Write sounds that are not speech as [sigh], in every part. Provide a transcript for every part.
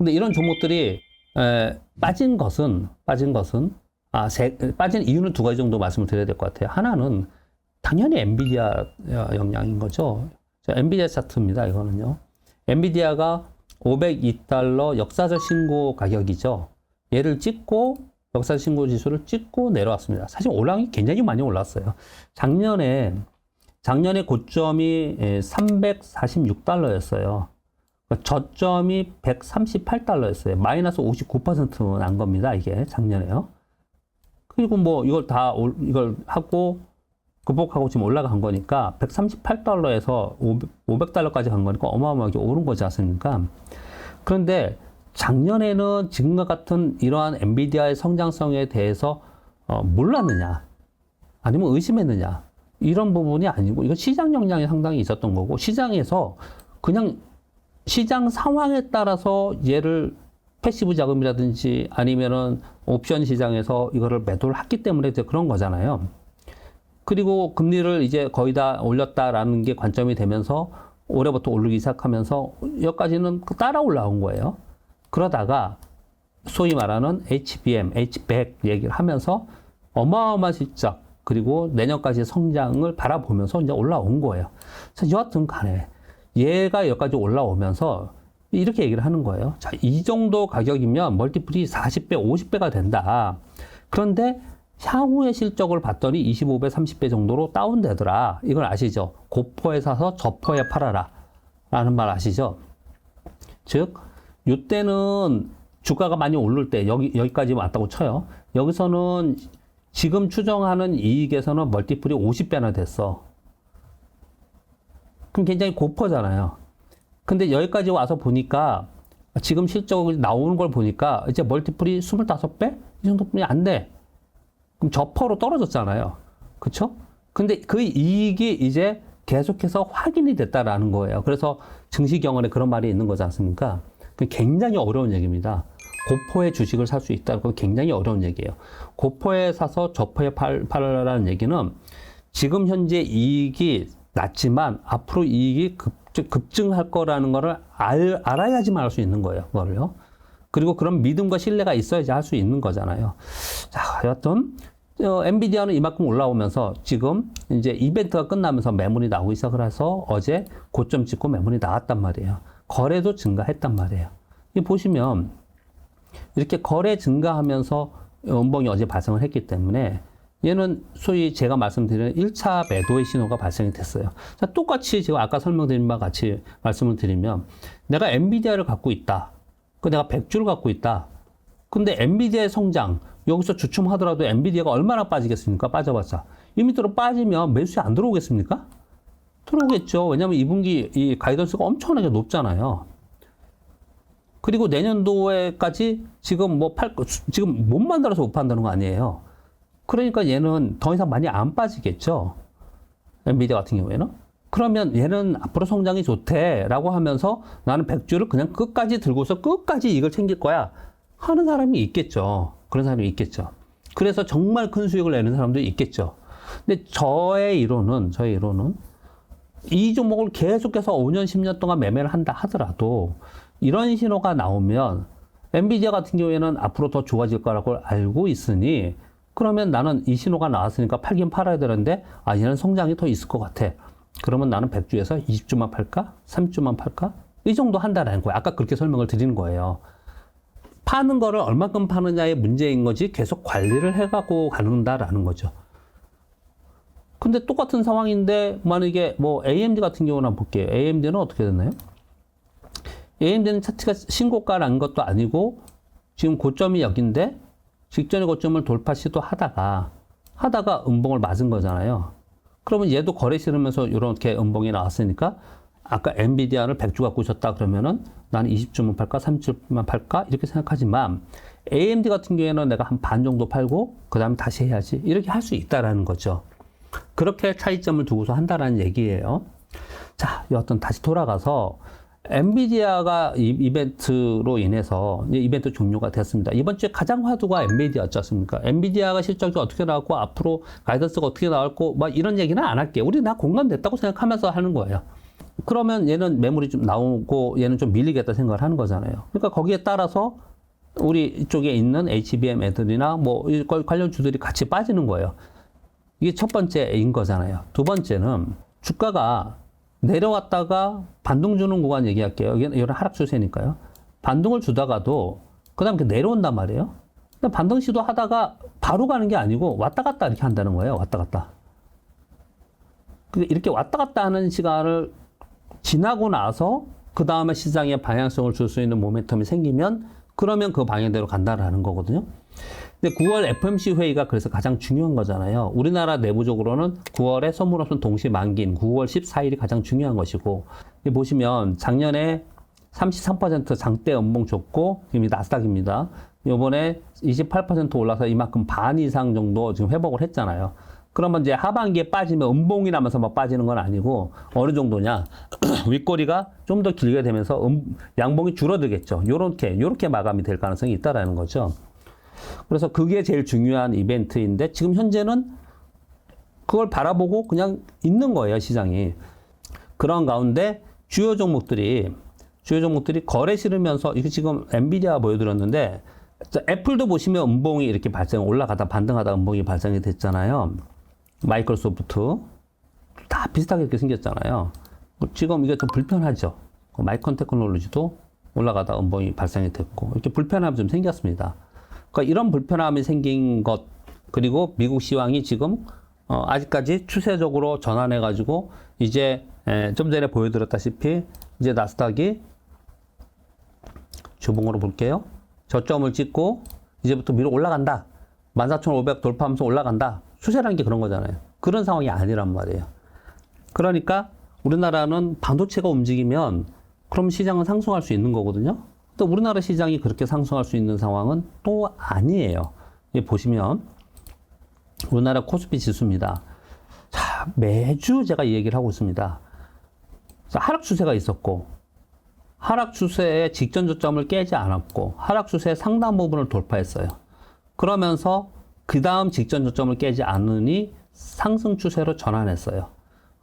근데 이런 종목들이 에, 빠진 것은 빠진 것은 아, 세, 빠진 이유는 두 가지 정도 말씀을 드려야 될 것 같아요. 하나는 당연히 엔비디아 영향인 거죠. 자, 엔비디아 차트입니다. 이거는요. 엔비디아가 502달러 역사적 신고 가격이죠. 얘를 찍고 역사적 신고 지수를 찍고 내려왔습니다. 사실 올라간게 굉장히 많이 올랐어요. 작년에 작년에 고점이 346달러였어요. 저점이 138달러였어요. 마이너스 59%난 겁니다. 이게 작년에요. 그리고 뭐 이걸 다 올- 이걸 하고 극복하고 지금 올라간 거니까 138달러에서 500 달러까지 간 거니까 어마어마하게 오른 거지 않습니까? 그런데 작년에는 지금과 같은 이러한 엔비디아의 성장성에 대해서 어, 몰랐느냐 아니면 의심했느냐 이런 부분이 아니고 이건 시장 영향이 상당히 있었던 거고 시장에서 그냥 시장 상황에 따라서 얘를 패시브 자금이라든지 아니면은 옵션 시장에서 이거를 매도를 했기 때문에 그런 거잖아요. 그리고 금리를 이제 거의 다 올렸다라는 게 관점이 되면서 올해부터 오르기 시작하면서 여기까지는 따라 올라온 거예요. 그러다가 소위 말하는 HBM, H100 얘기를 하면서 어마어마한 실적 그리고 내년까지의 성장을 바라보면서 이제 올라온 거예요. 자, 여하튼 간에 얘가 여기까지 올라오면서 이렇게 얘기를 하는 거예요. 자, 이 정도 가격이면 멀티플이 40배, 50배가 된다. 그런데 향후의 실적을 봤더니 25배, 30배 정도로 다운되더라. 이걸 아시죠? 고포에 사서 저포에 팔아라. 라는 말 아시죠? 즉, 이때는 주가가 많이 오를 때 여기, 여기까지 왔다고 쳐요. 여기서는 지금 추정하는 이익에서는 멀티플이 50배나 됐어. 그럼 굉장히 고퍼잖아요. 근데 여기까지 와서 보니까 지금 실적이 나오는 걸 보니까 이제 멀티플이 25배? 이 정도뿐이 안 돼. 그럼 저퍼로 떨어졌잖아요. 그쵸? 근데 그 이익이 이제 계속해서 확인이 됐다라는 거예요. 그래서 증시경원에 그런 말이 있는 거지 않습니까? 그 굉장히 어려운 얘기입니다. 고포의 주식을 살 수 있다는 건 굉장히 어려운 얘기예요. 고포에 사서 저포에 팔, 팔라는 얘기는 지금 현재 이익이 낮지만 앞으로 이익이 급증, 급증 할 거라는 거를 알, 알아야지만 할 수 있는 거예요. 그거를요. 그리고 그런 믿음과 신뢰가 있어야지 할 수 있는 거잖아요. 자, 여하튼, 어, 엔비디아는 이만큼 올라오면서 지금 이제 이벤트가 끝나면서 매물이 나오기 시작을 해서 어제 고점 찍고 매물이 나왔단 말이에요. 거래도 증가했단 말이에요. 이 보시면 이렇게 거래 증가하면서 연봉이 어제 발생을 했기 때문에 얘는 소위 제가 말씀드린 1차 매도의 신호가 발생이 됐어요. 자, 똑같이 제가 아까 설명드린 바와 같이 말씀을 드리면 내가 엔비디아를 갖고 있다. 그 내가 100주를 갖고 있다. 근데 엔비디아의 성장 여기서 주춤하더라도 엔비디아가 얼마나 빠지겠습니까? 빠져봤자 이 밑으로 빠지면 매수세 안 들어오겠습니까? 들어오겠죠. 왜냐하면 2분기 이 가이던스가 엄청나게 높잖아요. 그리고 내년도에까지 지금 뭐 팔, 지금 못 만들어서 못 판다는 거 아니에요. 그러니까 얘는 더 이상 많이 안 빠지겠죠. 엔비디아 같은 경우에는. 그러면 얘는 앞으로 성장이 좋대라고 하면서 나는 100주를 그냥 끝까지 들고서 끝까지 이걸 챙길 거야 하는 사람이 있겠죠. 그런 사람이 있겠죠. 그래서 정말 큰 수익을 내는 사람도 있겠죠. 근데 저의 이론은, 저의 이론은 이 종목을 계속해서 5년, 10년 동안 매매를 한다 하더라도 이런 신호가 나오면 엔비디아 같은 경우에는 앞으로 더 좋아질 거라고 알고 있으니 그러면 나는 이 신호가 나왔으니까 팔긴 팔아야 되는데 아 얘는 성장이 더 있을 것 같아. 그러면 나는 100주에서 20주만 팔까? 30주만 팔까? 이 정도 한다라는 거예요. 아까 그렇게 설명을 드리는 거예요. 파는 거를 얼마큼 파느냐의 문제인 거지 계속 관리를 해가고 가는다라는 거죠. 근데 똑같은 상황인데 만약에 뭐 AMD 같은 경우는 한번 볼게요. AMD는 어떻게 됐나요? AMD는 차트가 신고가라는 것도 아니고 지금 고점이 여긴데 직전의 고점을 돌파 시도하다가 하다가 음봉을 맞은 거잖아요. 그러면 얘도 거래 실으면서 이렇게 음봉이 나왔으니까 아까 엔비디아를 100주 갖고 오셨다 그러면은 나는 20주만 팔까 30주만 팔까 이렇게 생각하지만 AMD 같은 경우에는 내가 한 반 정도 팔고 그 다음에 다시 해야지 이렇게 할 수 있다라는 거죠. 그렇게 차이점을 두고서 한다라는 얘기예요. 자, 여하튼 다시 돌아가서 엔비디아가 이 이벤트로 인해서 이벤트 종료가 됐습니다. 이번 주에 가장 화두가 엔비디아였지 않습니까? 엔비디아가 실적이 어떻게 나왔고 앞으로 가이던스가 어떻게 나올고 막 이런 얘기는 안 할게요. 우리 나 공감됐다고 생각하면서 하는 거예요. 그러면 얘는 매물이 좀 나오고 얘는 좀 밀리겠다 생각을 하는 거잖아요. 그러니까 거기에 따라서 우리 이쪽에 있는 HBM 애들이나 뭐이 관련 주들이 같이 빠지는 거예요. 이게 첫 번째인 거잖아요. 두 번째는 주가가 내려왔다가 반동 주는 구간 얘기할게요. 이런 하락 추세니까요. 반동을 주다가도 그다음 에 내려온단 말이에요. 반동 시도 하다가 바로 가는 게 아니고 왔다 갔다 이렇게 한다는 거예요. 왔다 갔다. 그 이렇게 왔다 갔다 하는 시간을 지나고 나서 그 다음에 시장에 방향성을 줄 수 있는 모멘텀이 생기면 그러면 그 방향대로 간다라는 거거든요. 근데 9월 FMC 회의가 그래서 가장 중요한 거잖아요. 우리나라 내부적으로는 9월에 선물옵션 동시 만기인 9월 14일이 가장 중요한 것이고 보시면 작년에 33% 장대 연봉 줬고 지금 이 나스닥입니다. 이번에 28% 올라서 이만큼 반 이상 정도 지금 회복을 했잖아요. 그러면 이제 하반기에 빠지면 음봉이 나면서 막 빠지는 건 아니고 어느 정도냐 [clears throat] 윗꼬리가 좀 더 길게 되면서 음, 양봉이 줄어들겠죠. 요렇게 요렇게 마감이 될 가능성이 있다라는 거죠. 그래서 그게 제일 중요한 이벤트인데 지금 현재는 그걸 바라보고 그냥 있는 거예요 시장이. 그런 가운데 주요 종목들이 주요 종목들이 거래 실으면서 이거 지금 엔비디아 보여드렸는데 자, 애플도 보시면 음봉이 이렇게 발생 올라가다 반등하다 음봉이 발생이 됐잖아요. 마이크로소프트 다 비슷하게 이렇게 생겼잖아요. 지금 이게 좀 불편하죠. 그 마이콘 테크놀로지도 올라가다 음봉이 발생이 됐고 이렇게 불편함이 좀 생겼습니다. 그러니까 이런 불편함이 생긴 것 그리고 미국 시황이 지금 어, 아직까지 추세적으로 전환해 가지고 이제 에, 좀 전에 보여드렸다시피 이제 나스닥이 주봉으로 볼게요. 저점을 찍고 이제부터 위로 올라간다. 14,500 돌파하면서 올라간다. 추세라는 게 그런 거잖아요. 그런 상황이 아니란 말이에요. 그러니까 우리나라는 반도체가 움직이면 그럼 시장은 상승할 수 있는 거거든요. 또 우리나라 시장이 그렇게 상승할 수 있는 상황은 또 아니에요. 이 보시면 우리나라 코스피 지수입니다. 자, 매주 제가 이 얘기를 하고 있습니다. 자, 하락 추세가 있었고 하락 추세의 직전 저점을 깨지 않았고 하락 추세의 상당 부분을 돌파했어요. 그러면서 그 다음 직전 저점을 깨지 않으니 상승 추세로 전환했어요.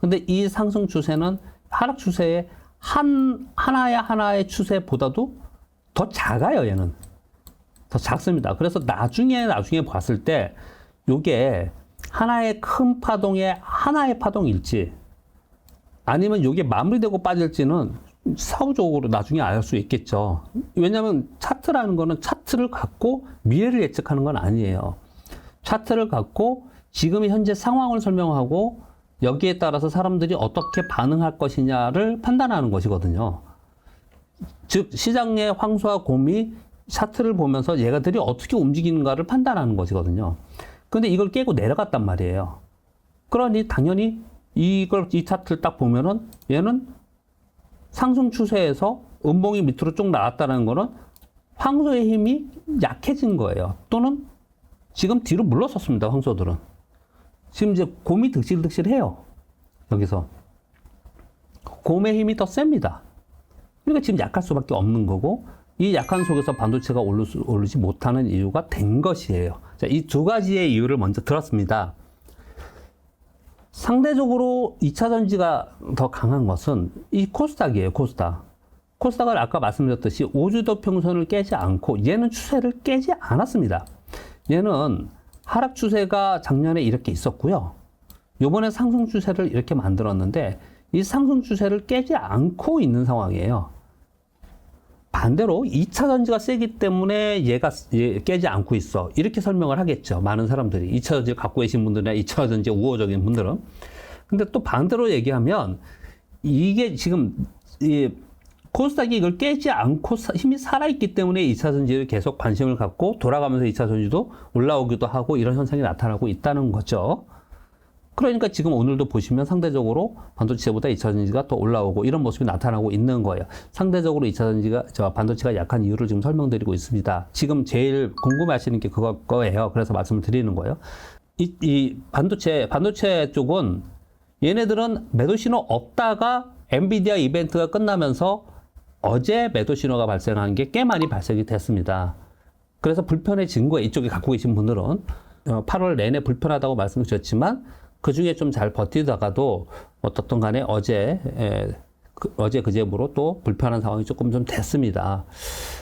근데 이 상승 추세는 하락 추세의 한 하나의 하나의 추세보다도 더 작아요, 얘는. 더 작습니다. 그래서 나중에 나중에 봤을 때 요게 하나의 큰 파동의 하나의 파동일지 아니면 요게 마무리되고 빠질지는 사후적으로 나중에 알 수 있겠죠. 왜냐하면 차트라는 거는 차트를 갖고 미래를 예측하는 건 아니에요. 차트를 갖고 지금 현재 상황을 설명하고 여기에 따라서 사람들이 어떻게 반응할 것이냐를 판단하는 것이거든요. 즉 시장의 황소와 곰이 차트를 보면서 얘가들이 어떻게 움직이는가를 판단하는 것이거든요. 근데 이걸 깨고 내려갔단 말이에요. 그러니 당연히 이걸 이 차트를 딱 보면은 얘는 상승 추세에서 음봉이 밑으로 쭉 나왔다는 거는 황소의 힘이 약해진 거예요. 또는 지금 뒤로 물러섰습니다. 황소들은. 지금 이제 곰이 득실득실해요. 여기서. 곰의 힘이 더 셉니다. 그러니까 지금 약할 수밖에 없는 거고 이 약한 속에서 반도체가 오르, 오르지 못하는 이유가 된 것이에요. 자, 이 두 가지의 이유를 먼저 들었습니다. 상대적으로 2차 전지가 더 강한 것은 이 코스닥이에요, 코스닥. 코스닥을 아까 말씀드렸듯이 5주도 평선을 깨지 않고 얘는 추세를 깨지 않았습니다. 얘는 하락 추세가 작년에 이렇게 있었고요. 요번에 상승 추세를 이렇게 만들었는데 이 상승 추세를 깨지 않고 있는 상황이에요. 반대로 2차 전지가 세기 때문에 얘가 깨지 않고 있어. 이렇게 설명을 하겠죠. 많은 사람들이. 2차 전지를 갖고 계신 분들이나 2차 전지 우호적인 분들은. 근데 또 반대로 얘기하면 이게 지금 이 코스닥이 이걸 깨지 않고 힘이 살아있기 때문에 2차 전지를 계속 관심을 갖고 돌아가면서 2차 전지도 올라오기도 하고 이런 현상이 나타나고 있다는 거죠. 그러니까 지금 오늘도 보시면 상대적으로 반도체보다 2차 전지가 더 올라오고 이런 모습이 나타나고 있는 거예요. 상대적으로 2차 전지가 저 반도체가 약한 이유를 지금 설명드리고 있습니다. 지금 제일 궁금해하시는 게 그거 거예요. 그래서 말씀을 드리는 거예요. 이, 이 반도체 반도체 쪽은 얘네들은 매도 신호 없다가 엔비디아 이벤트가 끝나면서 어제 매도 신호가 발생한 게 꽤 많이 발생이 됐습니다. 그래서 불편해진 거예요. 이쪽에 갖고 계신 분들은 8월 어, 내내 불편하다고 말씀드렸지만 그 중에 좀 잘 버티다가도 어떻든 간에 어제 그, 어제 그제부로 또 불편한 상황이 조금 좀 됐습니다.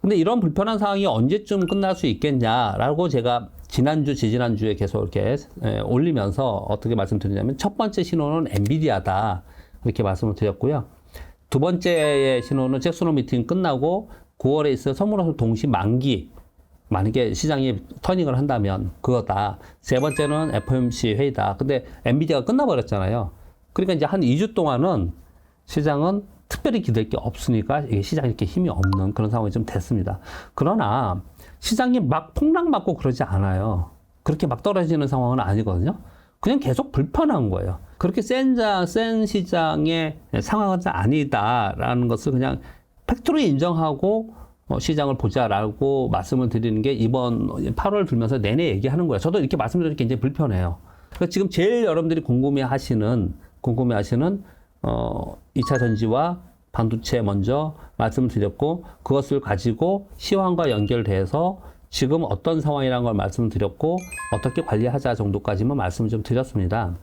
근데 이런 불편한 상황이 언제쯤 끝날 수 있겠냐라고 제가 지난주, 지지난주에 계속 이렇게 에, 올리면서 어떻게 말씀드리냐면 첫 번째 신호는 엔비디아다. 이렇게 말씀을 드렸고요. 두 번째의 신호는 잭소노 미팅 끝나고 9월에 있을 선물호소 동시 만기. 만약에 시장이 터닝을 한다면 그거다. 세 번째는 FOMC 회의다. 근데 엔비디아가 끝나버렸잖아요. 그러니까 이제 한 2주 동안은 시장은 특별히 기댈 게 없으니까 이게 시장이 이렇게 힘이 없는 그런 상황이 좀 됐습니다. 그러나 시장이 막 폭락 맞고 그러지 않아요. 그렇게 막 떨어지는 상황은 아니거든요. 그냥 계속 불편한 거예요. 그렇게 센, 자, 센 시장의 상황은 아니다라는 것을 그냥 팩트로 인정하고 어, 시장을 보자라고 말씀을 드리는 게 이번 8월 들면서 내내 얘기하는 거예요. 저도 이렇게 말씀드리는 게 굉장히 불편해요. 그러니까 지금 제일 여러분들이 궁금해 하시는, 궁금해 하시는, 어, 2차 전지와 반도체 먼저 말씀을 드렸고, 그것을 가지고 시황과 연결돼서 지금 어떤 상황이라는 걸 말씀을 드렸고, 어떻게 관리하자 정도까지만 말씀을 좀 드렸습니다.